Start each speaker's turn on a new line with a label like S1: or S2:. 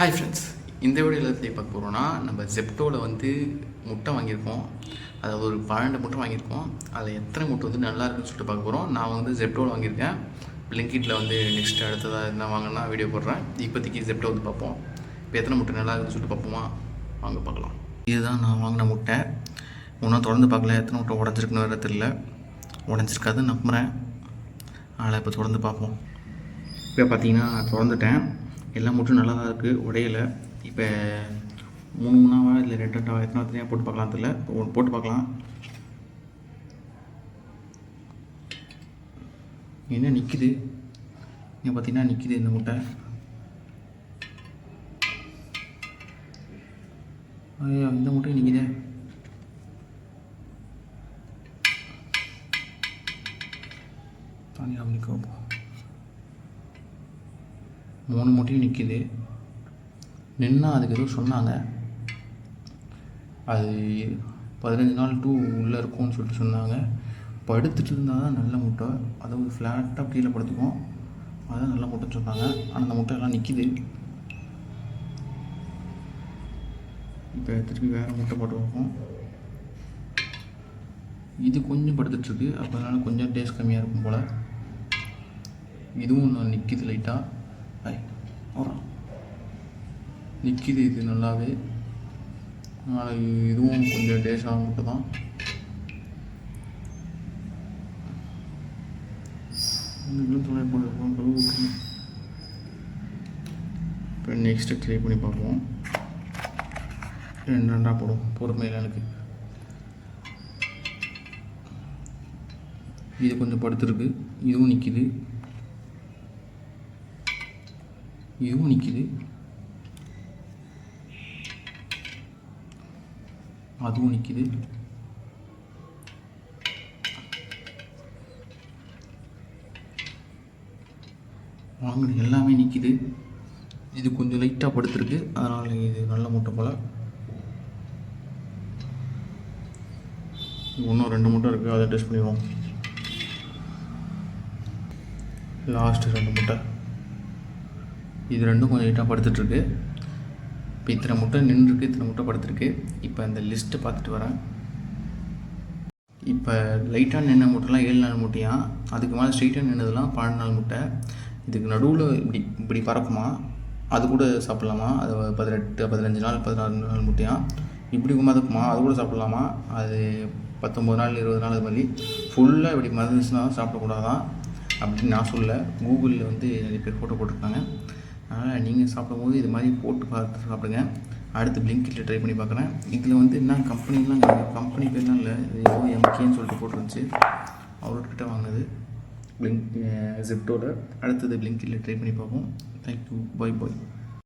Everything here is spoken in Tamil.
S1: ஹாய் ஃப்ரெண்ட்ஸ் இந்த வீடியோவில் எப்படி பார்க்க போகிறோன்னா நம்ம ஜெப்டோவில் வந்து முட்டை வாங்கியிருக்கோம். அதாவது ஒரு பன்னெண்டு முட்டை வாங்கியிருக்கோம். அதில் எத்தனை முட்டை வந்து நல்லா இருக்குன்னு சொல்லிட்டு பார்க்க போகிறோம் நான் வந்து ஜெப்டோவில் வாங்கியிருக்கேன். லிங்கிட்டில் வந்து நெக்ஸ்ட் அடுத்ததாக என்ன வாங்கினா வீடியோ போடுறேன். இப்போதைக்கு ஜெப்டோ வந்து பார்ப்போம். இப்போ எத்தனை முட்டை நல்லா இருக்குன்னு சொல்லிட்டு பார்ப்போமா? வாங்க பார்க்கலாம். இதுதான் நான் வாங்கின முட்டை. ஒன்றும் தொடர்ந்து பார்க்கல எத்தனை முட்டை உடஞ்சிருக்குன்னு வேறு தெரியல. உடஞ்சிருக்காதுன்னு நம்புகிறேன் அதில் இப்போ தொடர்ந்து பார்ப்போம். இப்போ பார்த்தீங்கன்னா திறந்துட்டேன். எல்லா மூட்டும் நல்லா தான் இருக்குது உடையலை. இப்போ மூணு மூணாவா இல்லை ரெண்டு ரெண்டாவா எத்தனை தனியாக போட்டு பார்க்கலாம் தெரியல. இப்போ ஒன்று போட்டு பார்க்கலாம். என்ன நிற்கிது இங்கே பார்த்தீங்கன்னா நிற்கிது இந்த முட்டை. ஐயோ இந்த முட்டை நிற்குதே தனியாக நிற்க மூணு முட்டையும் நிற்கிது நின்னா அதுக்கு எதுவும் சொன்னாங்க. அது பதினஞ்சு நாள் டூ உள்ளே இருக்கும்னு சொல்லிட்டு சொன்னாங்க. படுத்துட்டு இருந்தால் தான் நல்ல முட்டை. அதாவது ஃப்ளாட்டாக கீழே படுத்துக்கும் அதான் நல்ல முட்டைன்னு சொன்னாங்க. ஆனால் அந்த முட்டையெல்லாம் நிற்கிது இப்போ திருப்பி வேறு முட்டை போட்டு வைப்போம். இது கொஞ்சம் படுத்துட்ருக்கு அப்போ அதனால் கொஞ்சம் டேஸ்ட் கம்மியாக இருக்கும் போல். இதுவும் நான் நிற்கிது லைட்டாக ஐ வரோம் நிற்கிது இது நல்லாவே. அதனால் இதுவும் கொஞ்சம் டேஸ்டாக மட்டும் தான் துணை போட்டு இப்போ நெக்ஸ்ட்டு ட்ரை பண்ணி பார்ப்போம். ரெண்டு ரெண்டாக போடும் பொறுமையில் எனக்கு. இது கொஞ்சம் படுத்துருக்கு இதுவும் நிற்கிது இதுவும் நிற்கிது அதுவும் நிற்கிது வாங்கின எல்லாமே நிற்கிது இது கொஞ்சம் லைட்டாக படுத்துருக்கு. அதனால் இது நல்ல மூட்டை போல். இன்னும் ரெண்டு மூட்டை இருக்குது அதை டெஸ்ட் பண்ணிடுவோம். லாஸ்ட்டு ரெண்டு மூட்டை. இது ரெண்டும் கொஞ்சம் லைட்டாக படுத்துட்ருக்கு இப்போ இத்தனை முட்டை நின்றுருக்கு இத்தனை முட்டை படுத்துருக்கு. இப்போ இந்த லிஸ்ட்டு பார்த்துட்டு வரேன். இப்போ லைட்டாக நின்ன முட்டைலாம் ஏழு நாள் முட்டையா? அதுக்கு மேலே ஸ்ட்ரெயிட்டாக நின்னதெல்லாம் பன்னெண்டு நாள் முட்டை. இதுக்கு நடுவில் இப்படி இப்படி பறக்குமா? அது கூட சாப்பிட்லாமா? அது பதினெட்டு பதினஞ்சு நாள் பதினாறு நாள் முட்டையா? இப்படி மதக்குமா அது கூட சாப்பிட்லாமா? அது பத்தொம்பது நாள் இருபது நாள் அது மாதிரி ஃபுல்லாக இப்படி மதந்துச்சுன்னா சாப்பிடக்கூடாதான் அப்படின்னு நான் சொல்ல கூகுளில் வந்து நிறைய பேர் ஃபோட்டோ போட்டிருக்காங்க. அதனால் நீங்கள் சாப்பிடும்போது இது மாதிரி போட்டு பார்த்து சாப்பிடுங்க. அடுத்து பிளிங்கிட்டில் ட்ரை பண்ணி பார்க்குறேன். இதில் வந்து என்ன கம்பெனிலாம் கம்பெனி பேர்லாம் இல்லை. இது ஏதோ எம்கேன்னு சொல்லிட்டு போட்டுருந்துச்சு. அவர்கிட்ட வாங்கினது. பிளிங்க் ஜிப்டோட அடுத்தது பிளிங்கிட்டில் ட்ரை பண்ணி பார்ப்போம். தேங்க்யூ பாய் பாய்